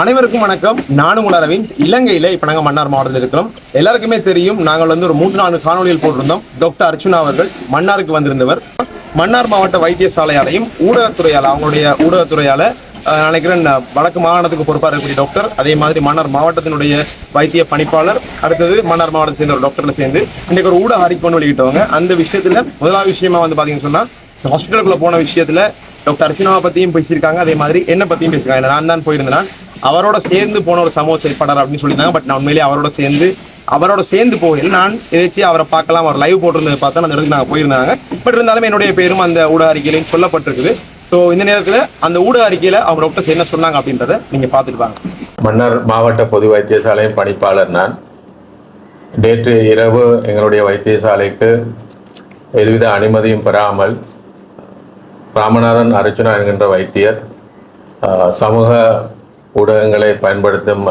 அனைவருக்கும் வணக்கம். நானும் உங்கள் அரவிந்த். இலங்கையில இப்ப நாங்க மன்னார் மாவட்டத்தில் இருக்கிறோம். எல்லாருக்குமே தெரியும் நாங்கள் வந்து ஒரு மூன்று நான்கு காணொலியில் போட்டிருந்தோம். டாக்டர் அர்ச்சுனா அவர்கள் மன்னாருக்கு வந்திருந்தவர். மன்னார் மாவட்ட வைத்தியசாலையாலையும் ஊடகத்துறையால அவங்களுடைய ஊடகத்துறையால நினைக்கிறேன் வடக்கு மாகாணத்துக்கு பொறுப்பாக இருக்கக்கூடிய டாக்டர் அதே மாதிரி மன்னார் மாவட்டத்தினுடைய வைத்திய பணிப்பாளர் அடுத்தது மன்னார் மாவட்டத்தை சேர்ந்த ஒரு டாக்டர்ல சேர்ந்து இன்னைக்கு ஒரு ஊடக அறிக்கை ஒன்று வெளியிட்டவங்க. அந்த விஷயத்துல முதலாவது விஷயமா வந்து பாத்தீங்கன்னு சொன்னா ஹாஸ்பிட்டலுக்குள்ள போன விஷயத்துல டாக்டர் அர்ச்சனாவை பத்தியும் பேசியிருக்காங்க. அதே மாதிரி என்ன பத்தியும் பேசியிருக்காங்க. நான் தான் போயிருந்தேன். அவரோட சேர்ந்து போன ஒரு சமூக செயற்பாளர் அப்படின்னு சொல்லியிருந்தாங்க. பட் நான் உண்மையிலேயே அவரோட சேர்ந்து அவரோட சேர்ந்து போகையில் நான் எதாச்சும் அவரை பார்க்கலாம் அவர் லைவ் போட்டிருந்ததை பார்த்தா அந்த இடத்துக்கு நாங்கள் போயிருந்தாங்க. பட் இருந்தாலும் என்னுடைய பேரும் அந்த ஊடக அறிக்கையிலையும் சொல்லப்பட்டிருக்குது. ஸோ இந்த நேரத்தில் அந்த ஊடக அறிக்கையில் அவங்க டாக்டர்ஸ் என்ன சொன்னாங்க அப்படின்றத நீங்கள் பார்த்துட்டு வாங்க. மன்னர் மாவட்ட பொது வைத்தியசாலையின் பணிப்பாளர் நான். நேற்று இரவு எங்களுடைய வைத்தியசாலைக்கு எதுவித அனுமதியும் பெறாமல் ராமநாதன் அர்ச்சுனா என்கின்ற வைத்தியர் சமூக ஊடகங்களை பயன்படுத்தும்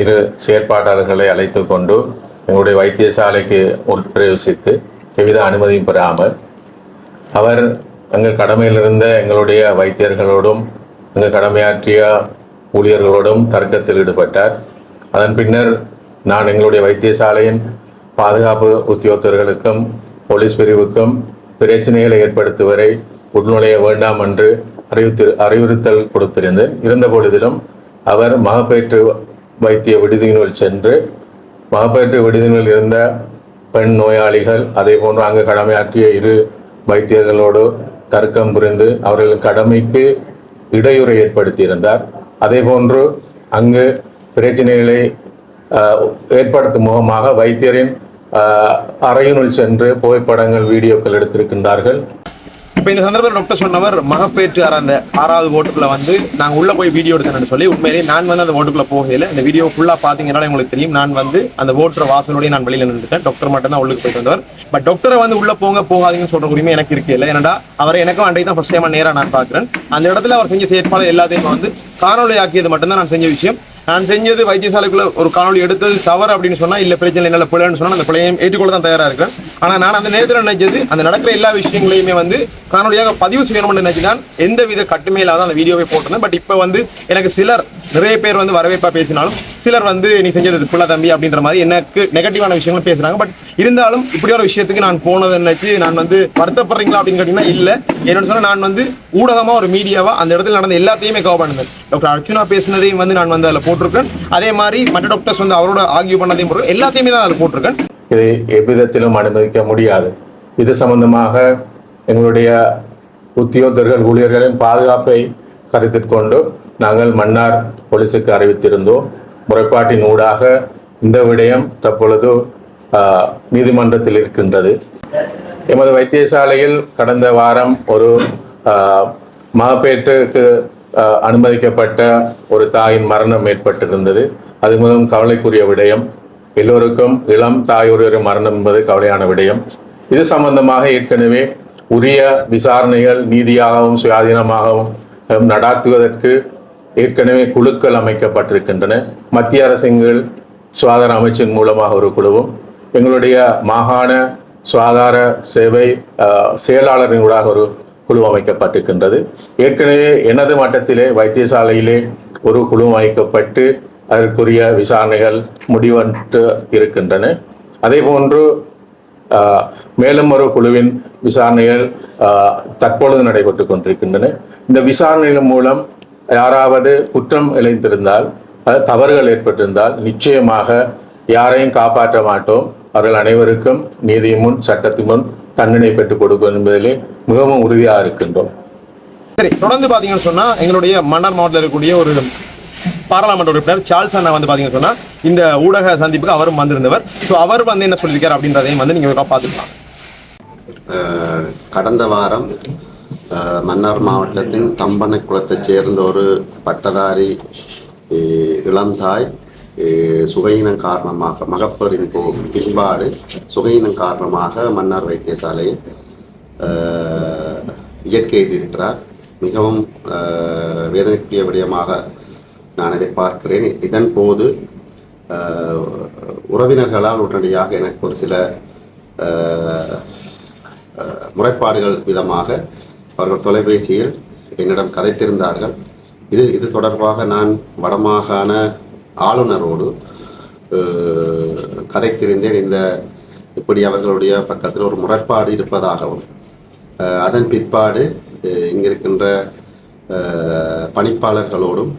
இரு செயற்பாட்டாளர்களை அழைத்து கொண்டு எங்களுடைய வைத்தியசாலைக்கு உட்பிரவேசித்து எவ்வித அனுமதியும் பெறாமல் அவர் தங்கள் கடமையிலிருந்த எங்களுடைய வைத்தியர்களோடும் எங்கள் கடமையாற்றிய ஊழியர்களோடும் தர்க்கத்தில் ஈடுபட்டார். அதன் பின்னர் நான் எங்களுடைய வைத்தியசாலையின் பாதுகாப்பு உத்தியோகத்தர்களுக்கும் போலீஸ் பிரிவுக்கும் பிரச்சனைகளை ஏற்படுத்துவரை உள்நுழைய வேண்டாம் என்று அறிவித்து அறிவுறுத்தல் கொடுத்திருந்தேன். இருந்த பொழுதிலும் அவர் மகப்பேற்று வைத்திய விடுதியினுள் சென்று மகப்பேற்று விடுதியினுள் இருந்த பெண் நோயாளிகள் அதே போன்று அங்கு கடமையாற்றிய இரு வைத்தியர்களோடு தர்க்கம் புரிந்து அவர்கள் கடமைக்கு இடையூறை ஏற்படுத்தியிருந்தார். அதே போன்று அங்கு பிரச்சனைகளை ஏற்படுத்தும் முகமாக வைத்தியரின் அறையினுள் சென்று புகைப்படங்கள் வீடியோக்கள் எடுத்திருக்கின்றார்கள். இப்போ இந்த சந்தர்ப்பத்தில் டாக்டர் சொன்னவர் மகப்பேற்று அந்த ஆறாவது ஓட்டுக்குள்ள வந்து நாங்கள் உள்ள போய் வீடியோ எடுக்கணும்னு சொல்லி உண்மையிலேயே நான் வந்து அந்த ஓட்டுக்குள்ள போகையில இந்த வீடியோ ஃபுல்லாக பார்த்தீங்கன்னா உங்களுக்கு தெரியும். நான் வந்து அந்த ஓட்டுற வாசலோடய நான் வெளியில் நின்றுட்டேன். டாக்டர் மட்டும் தான் உள்ளுக்கு போயிட்டு வந்தவர். பட் டாக்டரை வந்து உள்ள போங்க போகாதீங்கன்னு சொல்ற உரிமை எனக்கு இருக்கு இல்லை. ஏன்னா அவர் எனக்கும் அன்றைக்கு தான் ஃபர்ஸ்ட் டைம் நேராக நான் பார்க்குறேன் அந்த இடத்துல அவர் செஞ்ச செயற்பாடு எல்லாத்தையும் வந்து காணொலி ஆக்கியது மட்டும்தான் நான் செஞ்ச விஷயம். நான் செஞ்சது வைத்தியசாலைக்குள்ள ஒரு காணொலி எடுத்தது தவறு அப்படின்னு சொன்னா இல்ல பிரச்சனை இல்லை பிள்ளைன்னு சொன்னா அந்த பிள்ளையும் ஏற்றுக்கொள்ள தான் தயாரா இருக்கேன். ஆனா நான் அந்த நேரத்தில் நினைச்சது அந்த நடக்கிற எல்லா விஷயங்களையுமே வந்து காணொலியாக பதிவு செய்யணும்னு நினைச்சுதான் எந்த வித கட்டுமே இல்லாத அந்த வீடியோவை போட்டிருந்தேன். பட் இப்போ வந்து எனக்கு சிலர் நிறைய பேர் வந்து வரவேற்பா பேசினாலும் சிலர் வந்து நீ செஞ்சது புள்ள தம்பி அப்படின்ற மாதிரி எனக்கு நெகட்டிவான விஷயங்களும் பேசுறாங்க. பட் இருந்தாலும் இப்படி ஒரு விஷயத்துக்கு நான் போனதை நினைச்சு நான் வந்து வருத்தப்படுறீங்களா அப்படின்னு கேட்டீங்கன்னா இல்ல. என்னன்னு சொன்னா நான் வந்து ஊடகமா ஒரு மீடியாவா அந்த இடத்துல நடந்த எல்லாத்தையுமே கவர் பண்ணுவேன். டாக்டர் அர்ச்சுனா பேசினதையும் வந்து நான் வந்து அதில் போட்டிருக்கேன். அதே மாதிரி மற்ற டாக்டர்ஸ் வந்து அவரோட ஆகிய பண்ணதையும் போட்டிருக்கேன். எல்லாத்தையுமே தான் அதில் போட்டிருக்கேன். இது எவ்விதத்திலும் அனுமதிக்க முடியாது. இது சம்பந்தமாக எங்களுடைய உத்தியோகத்தர்கள் ஊழியர்களின் பாதுகாப்பை கருத்தில் கொண்டு நாங்கள் மன்னார் போலீஸுக்கு அறிவித்திருந்தோம். முறைப்பாட்டின் ஊடாக இந்த விடயம் தற்பொழுது நீதிமன்றத்தில் இருக்கின்றது. எமது வைத்தியசாலையில் கடந்த வாரம் ஒரு மகப்பேற்றுக்கு அனுமதிக்கப்பட்ட ஒரு தாயின் மரணம் ஏற்பட்டிருந்தது. அது மிகவும் கவலைக்குரிய விடயம். எல்லோருக்கும் இளம் தாயுடைய மரணம் என்பது கவலையான விடயம். இது சம்பந்தமாக ஏற்கனவே உரிய விசாரணைகள் நீதியாகவும் சுயாதீனமாகவும் நடாத்துவதற்கு ஏற்கனவே குழுக்கள் அமைக்கப்பட்டிருக்கின்றன. மத்திய அரசுகள் சுகாதார அமைச்சின் மூலமாக ஒரு குழுவும் எங்களுடைய மாகாண சுகாதார சேவை அஹ், செயலாளரின் ஊடாக ஒரு குழு அமைக்கப்பட்டிருக்கின்றது. ஏற்கனவே எனது மட்டத்திலே வைத்தியசாலையிலே ஒரு குழு அமைக்கப்பட்டு அதற்குரிய விசாரணைகள் முடிவற்று இருக்கின்றன. அதே போன்று மேலும் ஒரு குழுவின் விசாரணைகள் தற்பொழுது நடைபெற்று கொண்டிருக்கின்றன. இந்த விசாரணைகள் மூலம் யாராவது குற்றம் இழைத்திருந்தால் தவறுகள் ஏற்பட்டிருந்தால் நிச்சயமாக யாரையும் காப்பாற்ற மாட்டோம். அவர்கள் அனைவருக்கும் நீதி முன் சட்டத்தின் முன் தண்டனை பெற்றுக் கொடுக்கும் என்பதிலே மிகவும் உறுதியாக இருக்கின்றோம். சரி தொடர்ந்து பாத்தீங்கன்னு சொன்னா எங்களுடைய மன்னார் மாவட்டத்தில் இருக்கக்கூடிய ஒரு பாராளுமன்ற உறுப்பினர் சார்ல்ஸ் அண்ணா வந்து பாத்தீங்கன்னு சொன்னா இந்த ஊடக சந்திப்புக்கு அவரும் வந்திருந்தவர். ஸோ அவர் வந்து என்ன சொல்லியிருக்காரு அப்படின்றதையும் வந்து நீங்க ஒருக்கா பார்த்துக்கலாம். கடந்த வாரம் மன்னார் மாவட்டத்தின் தம்பனக்குளத்தைச் சேர்ந்த ஒரு பட்டதாரி அஹ், சுகையினம் காரணமாக மகப்பரின் போ பின்பாடு சுகையினம் காரணமாக மன்னார் வைத்தியசாலையில் இயற்கை எய்திருக்கிறார். மிகவும் வேதனைக்குரிய விடயமாக நான் இதை பார்க்கிறேன். இதன் போது உறவினர்களால் உடனடியாக எனக்கு ஒரு சில முறைப்பாடுகள் விதமாக அவர்கள் தொலைபேசியில் என்னிடம் கதைத்திருந்தார்கள். இது இது தொடர்பாக நான் வடமாகாண ஆளுநரோடு கதை கதைத்திருந்தேன். இந்த இப்படி அவர்களுடைய பக்கத்தில் ஒரு முறைப்பாடு இருப்பதாகவும் அதன் பிற்பாடு இங்கிருக்கின்ற பணிப்பாளர்களோடும்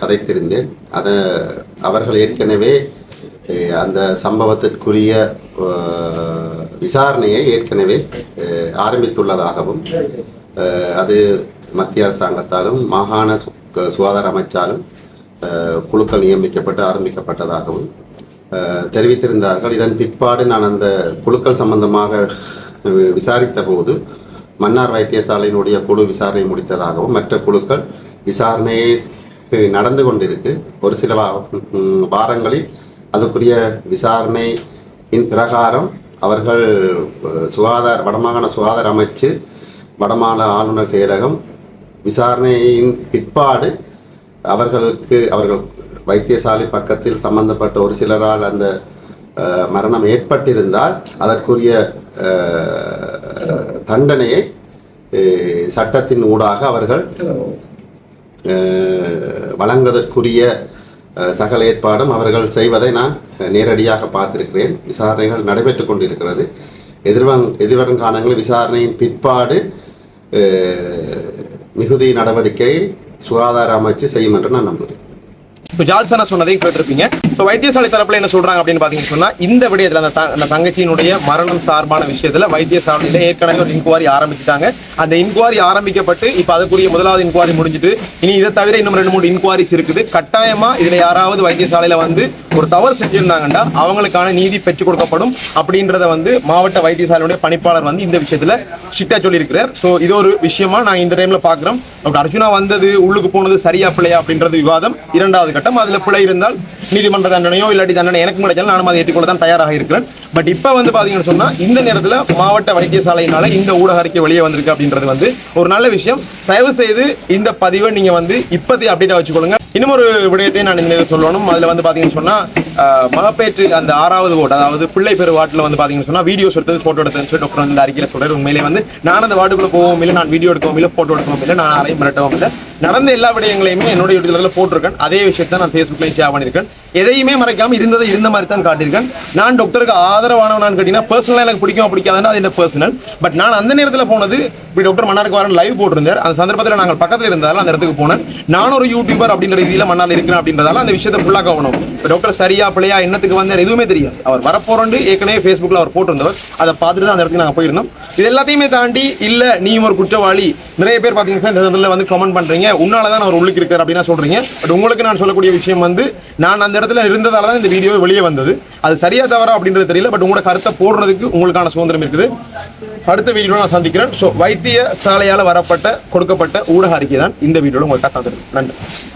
கதைத்திருந்தேன். அதை அவர்கள் ஏற்கனவே அந்த சம்பவத்திற்குரிய விசாரணையை ஏற்கனவே ஆரம்பித்துள்ளதாகவும் அது மத்திய அரசாங்கத்தாலும் மாகாண சுகாதார அமைச்சாலும் குழுக்கள் நியமிக்கப்பட்டு ஆரம்பிக்கப்பட்டதாகவும் தெரிவித்திருந்தார்கள். இதன் பிற்பாடு நான் அந்த குழுக்கள் சம்பந்தமாக விசாரித்த போது மன்னார் வைத்தியசாலையினுடைய குழு விசாரணை முடித்ததாகவும் மற்ற குழுக்கள் விசாரணையை நடந்து கொண்டிருக்கு. ஒரு சில வாரங்களில் அதுக்குரிய விசாரணையின் பிரகாரம் அவர்கள் சுகாதார வடமாகாண சுகாதார அமைச்சு வடமாகாண ஆளுநர் செயலகம் விசாரணையின் பிற்பாடு அவர்களுக்கு அவர்கள் வைத்தியசாலை பக்கத்தில் சம்பந்தப்பட்ட ஒரு சிலரால் அந்த மரணம் ஏற்பட்டிருந்தால் அதற்குரிய தண்டனையை சட்டத்தின் ஊடாக அவர்கள் வழங்குவதற்குரிய சகல ஏற்பாடும் அவர்கள் செய்வதை நான் நேரடியாக பார்த்திருக்கிறேன். விசாரணைகள் நடைபெற்று கொண்டிருக்கிறது. எதிர்வங் எதிர்வரும் காலங்களில் விசாரணையின் பிற்பாடு மிகுதி நடவடிக்கை சுகாதார அமைச்சு செய்யும் என்று நான் நம்புகிறேன். இப்போ ஜால்சனா சொன்னதையும் கேட்டிருப்பீங்க. ஸோ வைத்தியசாலை தரப்பில் என்ன சொல்றாங்க அப்படின்னு பார்த்தீங்கன்னு சொன்னா இந்த விடயத்தில் அந்த அந்த தங்கச்சியினுடைய மரணம் சார்பான விஷயத்துல வைத்தியசாலையில ஏற்கனவே ஒரு இன்குவாரி ஆரம்பிச்சுட்டாங்க. அந்த இன்குவாரி ஆரம்பிக்கப்பட்டு இப்போ அதுக்குரிய முதலாவது இன்குவாரி முடிஞ்சிட்டு இனி இதை தவிர இன்னும் ரெண்டு மூணு இன்குவாரிஸ் இருக்குது. கட்டாயமா இதுல யாராவது வைத்தியசாலையில வந்து ஒரு தவறு செஞ்சிருந்தாங்கன்னா அவங்களுக்கான நீதி பெற்றுக் கொடுக்கப்படும் அப்படின்றத வந்து மாவட்ட வைத்தியசாலையுடைய பணிப்பாளர் வந்து இந்த விஷயத்துல ஸ்ட்ரிக்டா சொல்லியிருக்கிறார். ஸோ இது ஒரு விஷயமா நான் இந்த டைம்ல பாக்குறோம். டாக்டர் அர்ஜுனா வந்தது உள்ளுக்கு போனது சரியா பிள்ளையா அப்படின்றது விவாதம். இரண்டாவது கட்டம். அதுல பிழை இருந்தால் நீதிமன்ற தண்டனையோ இல்லாட்டி தண்டனை எனக்கு கிடைச்சாலும் நானும் அதை ஏற்றுக்கொள்ள தான் தயாராக இருக்கிறேன். பட் இப்போ வந்து பாத்தீங்கன்னு சொன்னா இந்த நேரத்துல மாவட்ட வைத்தியசாலையினால இந்த ஊடக அறிக்கை வெளியே வந்திருக்கு அப்படின்றது வந்து ஒரு நல்ல விஷயம். தயவு செய்து இந்த பதிவை நீங்க வந்து இப்போதைய அப்டேட்டா வச்சுக்கொள்ளுங்க. இன்னும் ஒரு விடயத்தை நான் இந்த சொல்லணும். அதுல வந்து பாத்தீங்கன்னு சொன்னா மகப்பேற்று அந்த ஆறாவது ஓட் அதாவது பிள்ளை பெரு வாட்டில் வந்து பாத்தீங்கன்னு சொன்னா வீடியோஸ் எடுத்தது போட்டோ எடுத்ததுன்னு சொல்லி டாக்டர் வந்து இந்த அறிக்கையில உண்மையிலே வந்து நான் அந்த வார்டுக்குள்ள போகவும் இல்லை நான் வீடியோ எடுக்கவும் இல்லை போட்டோ எடுக்கவும் இல்லை நான் யாரையும் மிரட்டவும் இல்லை. நடந்த எல்லா விடயங்களையுமே என்னுடைய யூடியூப்ல போட்டிருக்கேன். அதே விஷயத்தை நான் ஃபேஸ்புக்லையும் ஷேர் பண்ணியிருக்கேன். எதையுமே மறைக்காம இருந்ததை இருந்த மாதிரி தான் காட்டியிருக்கேன். நான் டாக்டருக்கு ஆதரவானவனான்னு கேட்டீங்கன்னா பர்சனலாக எனக்கு பிடிக்கும் பிடிக்காதுன்னா அது என்ன பர்சனல் பட் நான் அந்த நேரத்தில் போனது இப்படி டாக்டர் மன்னாருக்கு வரேன் லைவ் போட்டிருந்தார். அந்த சந்தர்ப்பத்தில் நாங்கள் பக்கத்தில் இருந்தாலும் அந்த இடத்துக்கு போனேன். நான் ஒரு யூடியூபர் அப்படின்ற ரீதியில் மன்னால் இருக்கிறேன் அப்படின்றதால அந்த விஷயத்தை ஃபுல்லாக கவனம் இப்போ டாக்டர் சரியா பிள்ளையா என்னத்துக்கு வந்தார் எதுவுமே தெரியாது. அவர் வரப்போறோண்டு ஏற்கனவே ஃபேஸ்புக்கில் அவர் போட்டிருந்தவர். அதை பார்த்துட்டு தான் அந்த இடத்துக்கு நாங்கள் போயிருந்தோம். இது எல்லாத்தையுமே தாண்டி இல்லை நீ ஒரு குற்றவாளி. நிறைய பேர் பார்த்தீங்கன்னா இந்த இடத்துல வந்து கமெண்ட் பண்ணுறீங்க உன்னால தான் அவர் உள்ளுக்கு இருக்கார் அப்படின்னா சொல்றீங்க. பட் உங்களுக்கு நான் சொல்லக்கூடிய விஷயம் வந்து நான் அந்த இடத்துல இருந்ததால தான் இந்த வீடியோ வெளியே வந்தது. அது சரியா தவறா அப்படின்றது தெரியல பட் உங்களோட கருத்தை போடுறதுக்கு உங்களுக்கான சுதந்திரம் இருக்குது. அடுத்த வீடியோவில் நான் சந்திக்கிறேன். ஸோ வைத்திய சாலையால் வரப்பட்ட கொடுக்கப்பட்ட ஊடக அறிக்கை தான் இந்த வீடியோவில் உங்களுக்கு தந்துருக்கு நன்றி.